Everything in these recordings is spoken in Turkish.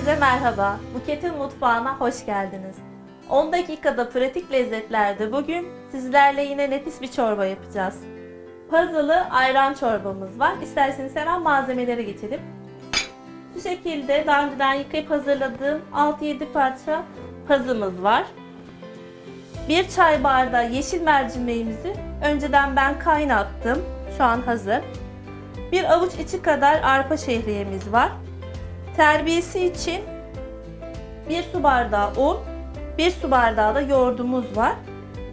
Herkese merhaba. Buket'in mutfağına hoş geldiniz. 10 dakikada pratik lezzetlerde bugün sizlerle yine nefis bir çorba yapacağız. Puzzle'lı ayran çorbamız var. İsterseniz hemen malzemelere geçelim. Bu şekilde daha önceden yıkayıp hazırladığım 6-7 parça pazımız var. Bir çay bardağı yeşil mercimeğimizi önceden ben kaynattım. Şu an hazır. Bir avuç içi kadar arpa şehriyemiz var. Terbiyesi için bir su bardağı un, bir su bardağı da yoğurdumuz var.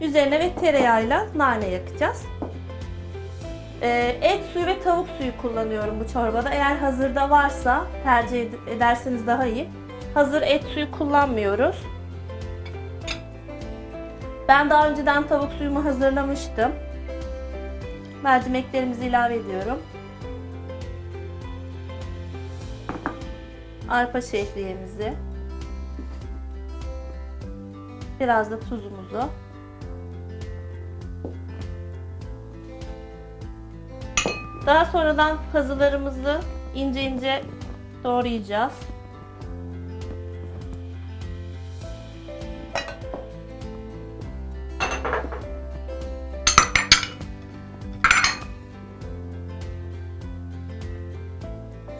Üzerine ve tereyağıyla nane yakacağız. Ee, et suyu ve tavuk suyu kullanıyorum bu çorbada. Eğer hazırda varsa tercih ed- ederseniz daha iyi. Hazır et suyu kullanmıyoruz. Ben daha önceden tavuk suyumu hazırlamıştım. Mercimeklerimizi ilave ediyorum. Arpa şehriyemizi. Biraz da tuzumuzu. Daha sonradan pazılarımızı ince ince doğrayacağız.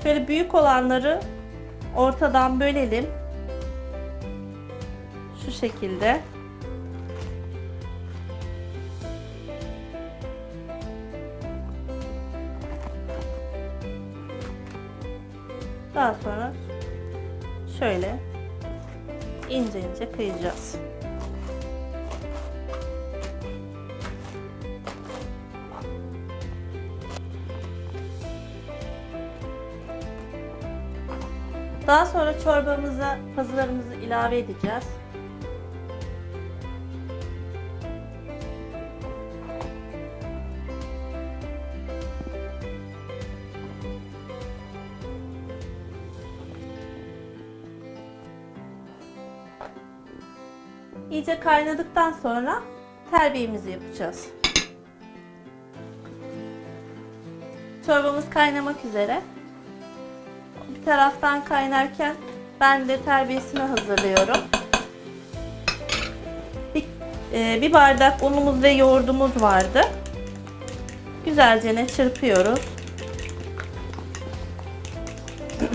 Şöyle büyük olanları ortadan bölelim. Şu şekilde. Daha sonra şöyle ince ince kıyacağız. Daha sonra çorbamıza pazılarımızı ilave edeceğiz. İyice kaynadıktan sonra terbiyemizi yapacağız. Çorbamız kaynamak üzere. Taraftan kaynarken ben de terbiyesini hazırlıyorum. Bir, e, bir bardak unumuz ve yoğurdumuz vardı. Güzelce ne çırpıyoruz.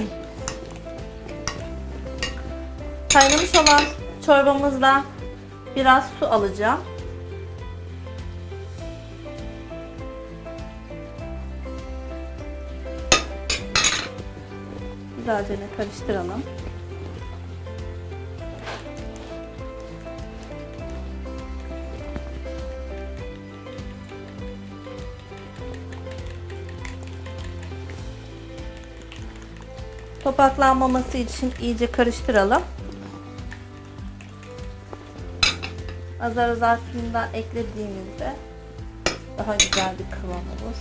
Kaynamış olan çorbamızdan biraz su alacağım. Güzelce karıştıralım. Topaklanmaması için iyice karıştıralım. Azar azar suyundan eklediğimizde daha güzel bir kıvam olur.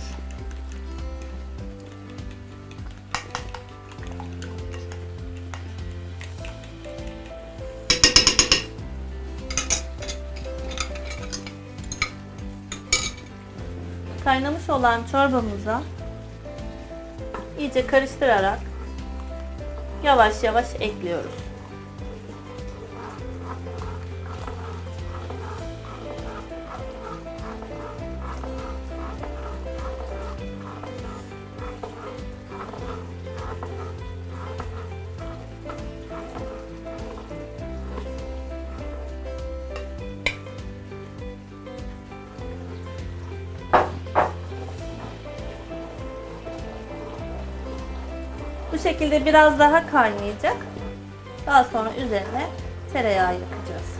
Kaynamış olan çorbamıza iyice karıştırarak yavaş yavaş ekliyoruz. Bu şekilde biraz daha kaynayacak. Daha sonra üzerine tereyağı yakacağız.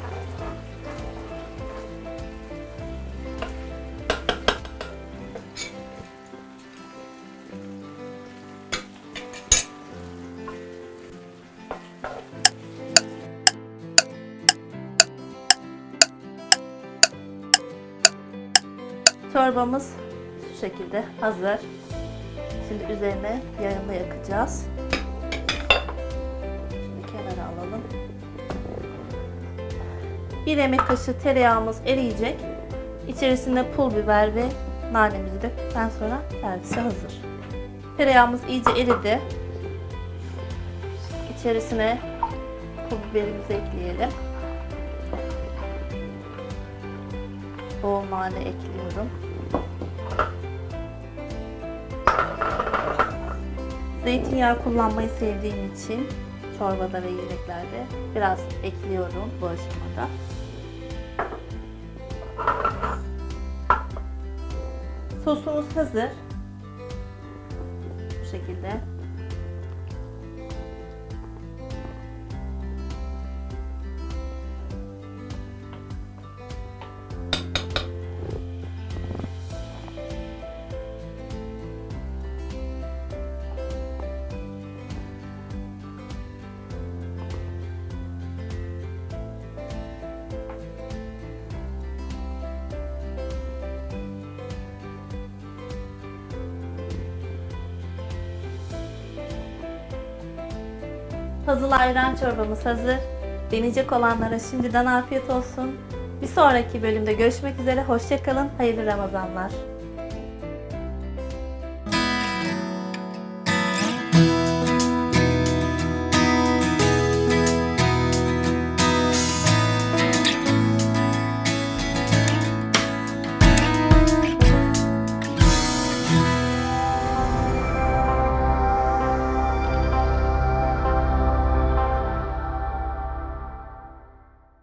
Çorbamız şu şekilde hazır. Şimdi üzerine yağını yakacağız. Şimdi kenara alalım. Bir yemek kaşığı tereyağımız eriyecek. İçerisine pul biber ve nanemizi döktükten sonra servise hazır. Tereyağımız iyice eridi. İçerisine pul biberimizi ekleyelim. Bol nane ekliyorum. Zeytinyağı kullanmayı sevdiğim için çorbada ve yemeklerde biraz ekliyorum bu aşamada. Sosumuz hazır. Bu şekilde. Puzzle ayran çorbamız hazır. Deneyecek olanlara şimdiden afiyet olsun. Bir sonraki bölümde görüşmek üzere. Hoşçakalın. Hayırlı Ramazanlar.